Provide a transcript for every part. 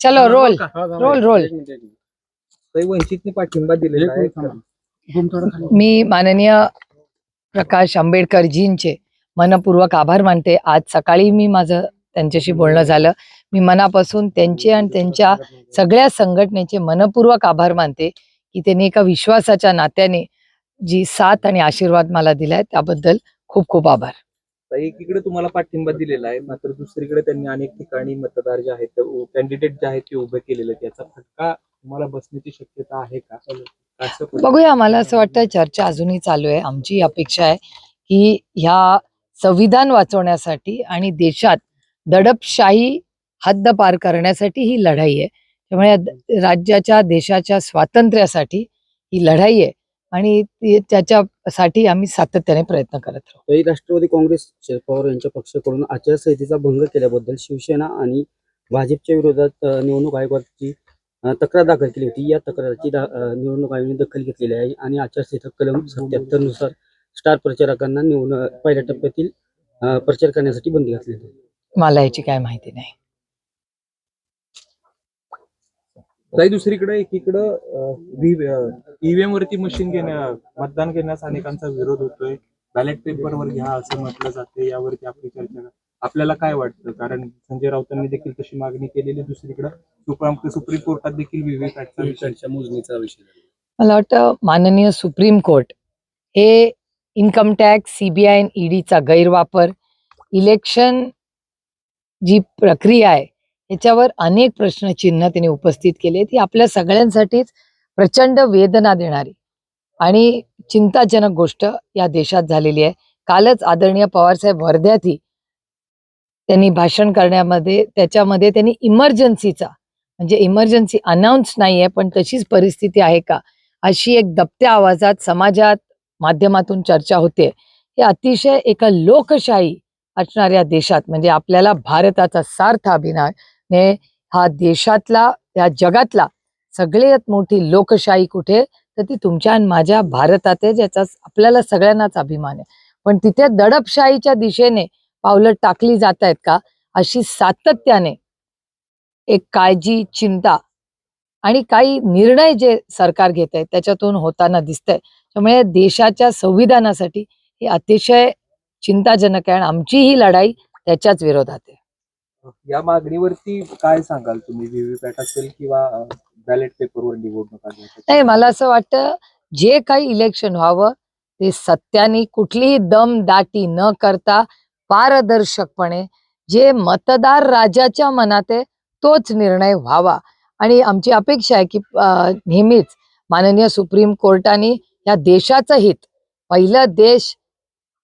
चलो role. Role role. काही वंचितने पाठिंबा दिलेला आहे. मी माननीय प्रकाश आंबेडकरजींचे मनपूर्वक आभार मानते. आज सकाळी मी माझं त्यांच्याशी बोलणं झालं. मी मनापासून त्यांचे आणि त्यांच्या सगळ्या संघटनेचे मनपूर्वक आभार मानते की त्यांनी एका विश्वासाच्या नात्याने जी साथ आणि आशीर्वाद मला दिलाय त्याबद्दल खूप खूप आभार. आता एकीकडे तुम्हाला पाठिंबा दिलेला आहे मात्र दुसरीकडे त्यांनी अनेक ठिकाणी मतदार जे आहेत कॅन्डिडेट जे आहेत ते उभे केलेले आहेत. याचा फटका तुम्हाला बसण्याची शक्यता आहे का? असं बघूया मला असं वाटतं चर्चा अजूनही चालू आहे. आमची अपेक्षा आहे की ह्या संविधान वाचवण्यासाठी आणि देशात दडपशाही हद्द पार करण्यासाठी ही लढाई आहे. त्यामुळे राज्याच्या देशाच्या स्वातंत्र्यासाठी ही लढाई आहे. आणि त्याच्यासाठी आम्ही सातत्याने प्रयत्न करत राहू. राष्ट्रवादी काँग्रेस शरद पवार यांच्या पक्षाकडून आचारसंहितेचा भंग केल्याबद्दल शिवसेना आणि भाजपच्या विरोधात निवडणूक आयोगाची तक्रार दाखल केली होती. या तक्राराची निवडणूक आयोगाने दखल घेतलेली आहे आणि आचारसंहिता कलम सत्याहत्तरनुसार स्टार प्रचारकांना निवड पहिल्या टप्प्यातील प्रचार करण्यासाठी बंदी घातलेली आहे मला याची काय माहिती नाही. ताई दुसरीकडे एकीकडं ईव्हीएम वरती मशीन घेण्या मतदान घेण्यास अनेकांचा विरोध होतोय. बॅलेट पेपरवर घ्या असं म्हटलं जाते यावरती आपली चर्चा. आपल्याला काय वाटतं? कारण संजय राऊतांनी देखील तशी मागणी केलेली दुसरीकडे सुप्रीम सुप्रीम कोर्टात देखील व्हीव्हीपॅटचा विषय. मोजणीचा विषय मला वाटतं माननीय सुप्रीम कोर्ट हे इन्कम टॅक्स सीबीआय आणि ईडीचा गैरवापर इलेक्शन जी प्रक्रिया आहे याच्यावर अनेक प्रश्नचिन्ह त्यांनी उपस्थित केले ती आपल्या सगळ्यांसाठीच प्रचंड वेदना देणारी आणि चिंताजनक गोष्ट या देशात झालेली आहे. कालच आदरणीय पवारसाहेब वर्ध्यातही त्यांनी भाषण करण्यामध्ये त्याच्यामध्ये त्यांनी इमर्जन्सीचा म्हणजे इमर्जन्सी अनाऊन्स नाही आहे पण तशीच परिस्थिती आहे का? अशी एक दबत्या आवाजात समाजात माध्यमातून चर्चा होते. हे अतिशय एका लोकशाही असणाऱ्या देशात म्हणजे आपल्याला भारताचा सार्थ अभिनय हे हा देशातला या जगातला सगळ्यात मोठी लोकशाही कुठे? तर ती तुमच्या आणि माझ्या भारतात आहे ज्याचा आपल्याला सगळ्यांनाच अभिमान आहे. पण तिथे दडपशाहीच्या दिशेने पावलं टाकली जात आहेत का? अशी सातत्याने एक काळजी चिंता आणि काही निर्णय जे सरकार घेत आहे त्याच्यातून होताना दिसतंय. त्यामुळे देशाच्या संविधानासाठी हे अतिशय चिंताजनक आहे आणि आमची ही लढाई त्याच्याच विरोधात आहे. या मागणीवरती काय सांगाल तुम्ही? व्हीव्हीपॅट असेल किंवा बॅलेट पेपरवर निवडणूक आली नाही मला असं वाटतं जे काही इलेक्शन व्हावं ते सत्याने कुठलीही दम दाटी न करता पारदर्शकपणे जे मतदार राजाच्या मनात आहे तोच निर्णय व्हावा. आणि आमची अपेक्षा आहे की नेहमीच माननीय सुप्रीम कोर्टाने या देशाचं हित पहिलं देश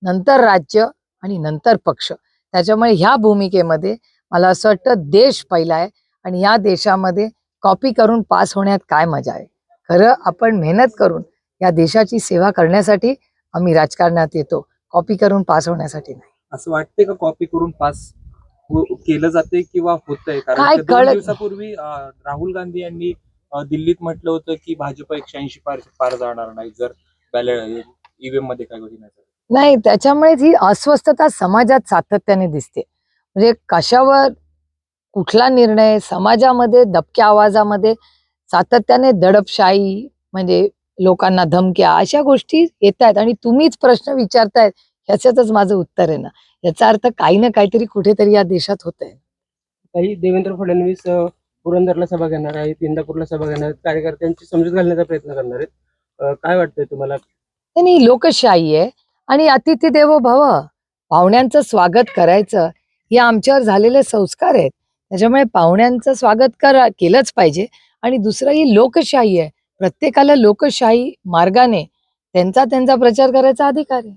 नंतर राज्य आणि नंतर पक्ष त्याच्यामुळे ह्या भूमिकेमध्ये मला असं वाटतं देश पहिला आहे आणि या देशामध्ये कॉपी करून पास होण्यात काय मजा आहे? खरं आपण मेहनत करून या देशाची सेवा करण्यासाठी आम्ही राजकारणात येतो. कॉपी करून पास होण्यासाठी नाही. असं वाटतंय का कॉपी करून पास हो- केलं जाते किंवा होतंय? कारण दिवसापूर्वी राहुल गांधी यांनी दिल्लीत म्हटलं होतं की भाजप एकशे ऐंशी पार पार जाणार नाही जर बॅलेट ईव्हीएममध्ये काय नाही त्याच्यामुळेच ही अस्वस्थता समाजात सातत्याने दिसते. म्हणजे कशावर कुठला निर्णय समाजामध्ये दबक्या आवाजामध्ये सातत्याने दडपशाही म्हणजे लोकांना धमक्या अशा गोष्टी येत आहेत आणि तुम्हीच प्रश्न विचारतायत ह्याच्यातच माझं उत्तर आहे ना. याचा अर्थ काही ना काहीतरी कुठेतरी या देशात होत आहे काही देवेंद्र फडणवीस पुरंदरला सभा घेणार आहेत इंदापूरला सभा घेणार आहेत कार्यकर्त्यांची समजूत घालण्याचा प्रयत्न करणार आहेत. काय वाटतंय तुम्हाला? नाही लोकशाही आहे आणि अतिथी देवो भव. पाहुण्यांचं स्वागत करायचं. हे आमच्यावर झालेले संस्कार आहेत. त्याच्यामुळे पाहुण्यांचं स्वागत करा केलंच पाहिजे. आणि दुसरं ही लोकशाही आहे. प्रत्येकाला लोकशाही मार्गाने त्यांचा त्यांचा प्रचार करायचा अधिकार आहे.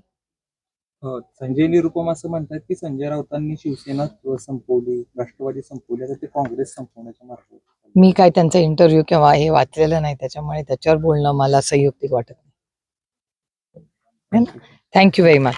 संजय निरुपम असं म्हणतात की संजय राऊतांनी शिवसेना संपवली राष्ट्रवादी संपवली आता ते काँग्रेस संपवण्याच्या मार्गावर. मी काय त्यांचा इंटरव्ह्यू किंवा हे वाचलेलं नाही त्याच्यामुळे त्याच्यावर बोलणं मला संयुक्तिक वाटत नाही. Thank you very much